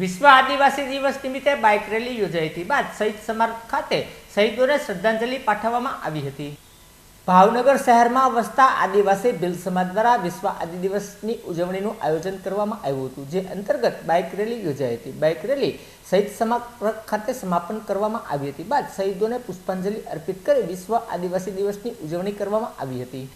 વિશ્વ આદિવાસી દિવસ નિમિત્તે બાઇક રેલી યોજાઈ હતી. બાદ શહીદ સ્મારક ખાતે શહીદોને શ્રદ્ધાંજલિ પાઠવવામાં આવી હતી. ભાવનગર શહેરમાં વસતા આદિવાસી ભીલ સમાજ દ્વારા વિશ્વ આદિ દિવસની ઉજવણીનું આયોજન કરવામાં આવ્યું હતું, જે અંતર્ગત બાઇક રેલી યોજાઈ હતી. બાઇક રેલી શહીદ સમારક ખાતે સમાપન કરવામાં આવી હતી. બાદ શહીદોને પુષ્પાંજલિ અર્પિત કરી વિશ્વ આદિવાસી દિવસની ઉજવણી કરવામાં આવી હતી.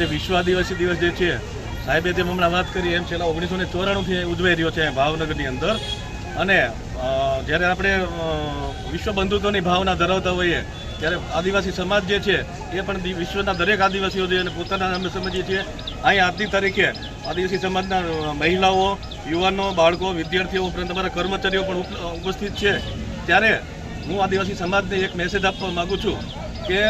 આજે વિશ્વ આદિવાસી દિવસ જે છે, સાહેબે જેમ હમણાં વાત કરી, એમ છેલ્લા ઓગણીસો ને ચોરાણુંથી ઉજવાઈ રહ્યો છે ભાવનગરની અંદર. અને જ્યારે આપણે વિશ્વ બંધુત્વની ભાવના ધરાવતા હોઈએ, ત્યારે આદિવાસી સમાજ જે છે, એ પણ વિશ્વના દરેક આદિવાસીઓ જે અને પોતાના અમે સમજીએ છીએ, અહીં આજની તારીખે આદિવાસી સમાજના મહિલાઓ, યુવાનો, બાળકો, વિદ્યાર્થીઓ ઉપરાંત અમારા કર્મચારીઓ પણ ઉપ- ઉપસ્થિત છે. ત્યારે હું આદિવાસી સમાજને એક મેસેજ આપવા માગું છું કે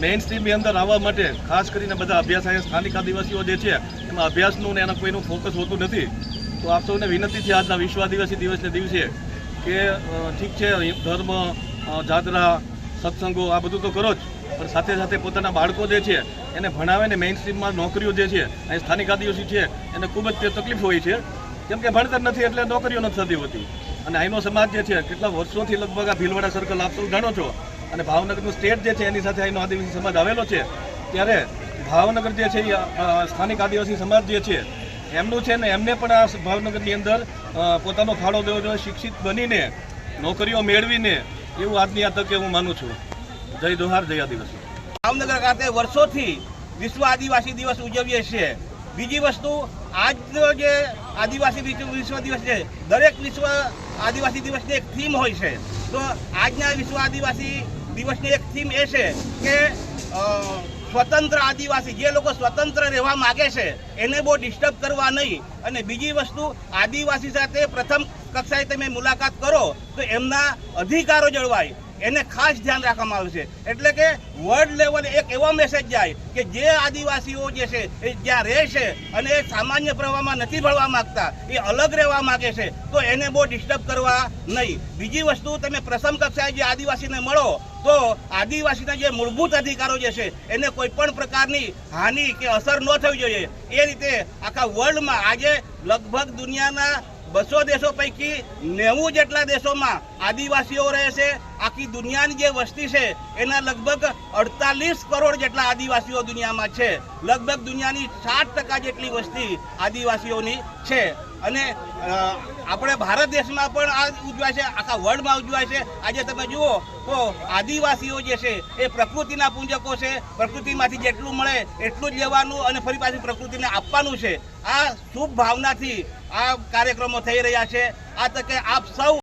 મેઇન સ્ટ્રીમની અંદર આવવા માટે ખાસ કરીને બધા અભ્યાસ અહીંયા સ્થાનિક આદિવાસીઓ જે છે, એમાં અભ્યાસનું ને એના કોઈનું ફોકસ હોતું નથી. તો આપ સૌને વિનંતી છે આજના વિશ્વ આદિવાસી દિવસને દિવસે કે ઠીક છે ધર્મ જાદરા સત્સંગો આ બધું તો કરો જ, પણ સાથે સાથે પોતાના બાળકો જે છે, એને ભણાવે ને મેઇન સ્ટ્રીમમાં નોકરીઓ જે છે, અહીં સ્થાનિક આદિવાસી છે, એને ખૂબ જ તકલીફ હોય છે. કેમ કે ભણતર નથી એટલે નોકરીઓ નથી થતી હોતી. અને અહીંનો સમાજ જે છે, કેટલા વર્ષોથી લગભગ આ ભીલવાડા સર્કલ આપ સૌ જાણો છો અને ભાવનગરનું સ્ટેટ જે છે એની સાથે અહીંનો આદિવાસી સમાજ આવેલો છે, ત્યારે ભાવનગર જે છે એ સ્થાનિક આદિવાસી સમાજ જે છે, એમનું છે ને એમને પણ આ ભાવનગરની અંદર પોતાનો ફાળો દેવો જોઈએ, શિક્ષિત બનીને, નોકરીઓ મેળવીને, એવું આજની આ તકે હું માનું છું. જય દોહાર જય આદિવાસી. ભાવનગર ખાતે વર્ષોથી વિશ્વ આદિવાસી દિવસ ઉજવીએ છીએ. બીજી વસ્તુ, આજનો જે આદિવાસી વિશ્વ દિવસ છે, દરેક વિશ્વ આદિવાસી દિવસની એક થીમ હોય છે. તો આજના વિશ્વ આદિવાસી દિવસની એક થીમ એ છે કે સ્વતંત્ર આદિવાસી, જે લોકો સ્વતંત્ર રહેવા માગે છે, એને બહુ ડિસ્ટર્બ કરવા નહીં. અને બીજી વસ્તુ, આદિવાસી સાથે પ્રથમ કક્ષાએ તમે મુલાકાત કરો, તો એમના અધિકારો જળવાય. એને ખાસ ધ્યાન રાખવામાં આવશે એટલે કે વર્લ્ડ લેવલે એક એવો મેસેજ જાય કે જે આદિવાસીઓ જે છે, એ જ્યાં રહે છે અને એ સામાન્ય પ્રવાહમાં નથી ભળવા માંગતા, એ અલગ રહેવા માંગે છે, તો એને બહુ ડિસ્ટર્બ કરવા નહીં. બીજી વસ્તુ, તમે પ્રથમ કક્ષાએ જે આદિવાસીને મળો, તો આદિવાસીના જે મૂળભૂત અધિકારો જે છે, એને કોઈ પણ પ્રકારની હાનિ કે અસર ન થવી જોઈએ. એ રીતે આખા વર્લ્ડમાં આજે લગભગ દુનિયાના બસો દેશો પૈકી નેવું જેટલા દેશોમાં આદિવાસીઓ રહે છે. આખી દુનિયાની જે વસ્તી છે, એના લગભગ અડતાલીસ કરોડ જેટલા આદિવાસીઓ દુનિયામાં છે. લગભગ દુનિયાની સાત ટકા જેટલી વસ્તી આદિવાસીઓની છે. અને આપણે ભારત દેશમાં પણ આ ઉજવાય છે, આખા વર્લ્ડમાં ઉજવાય છે. આજે તમે જુઓ, તો આદિવાસીઓ જે છે, એ પ્રકૃતિના પૂંજકો છે. પ્રકૃતિમાંથી જેટલું મળે એટલું જ લેવાનું અને ફરી પાછી પ્રકૃતિને આપવાનું છે. આ શુભ ભાવનાથી આ કાર્યક્રમો થઈ રહ્યા છે. આ તકે આપ સૌ